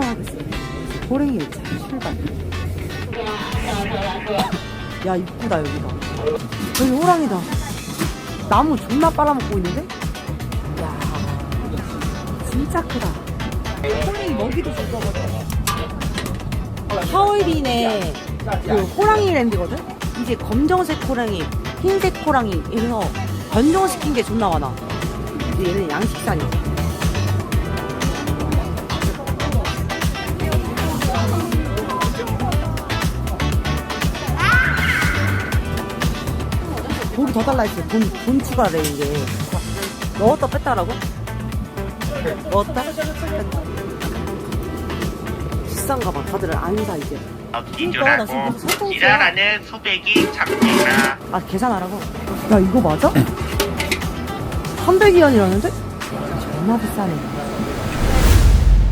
출발하겠어. 호랭이 차 출발. 야, 이쁘다, 여기가. 여기 호랑이다. 나무 존나 빨아먹고 있는데? 야 진짜 크다. 호랑이 먹이도 줄 거거든. 하얼빈의 그 호랑이 랜드거든? 이제 검정색 호랑이, 흰색 호랑이 이래서 변종시킨 게 존나 많아. 근데 얘는 양식산이야. 돈이 더 달라 했어. 돈, 돈 추가래, 이게. 넣었다 뺐다라고? 넣었다? 뺐다. 비싼가 봐. 다들 안 사, 이제. 먹기 그러니까, 나 지금 설탕 지랄하는 소백이 잡니다. 아, 계산하라고? 야, 이거 맞아? 300위안이라는데? 존나 비싸네.